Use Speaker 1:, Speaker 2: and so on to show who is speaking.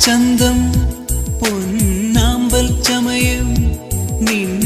Speaker 1: ചന്തം പൊന്നാമ്പൽ ചമയം നിന്നാണ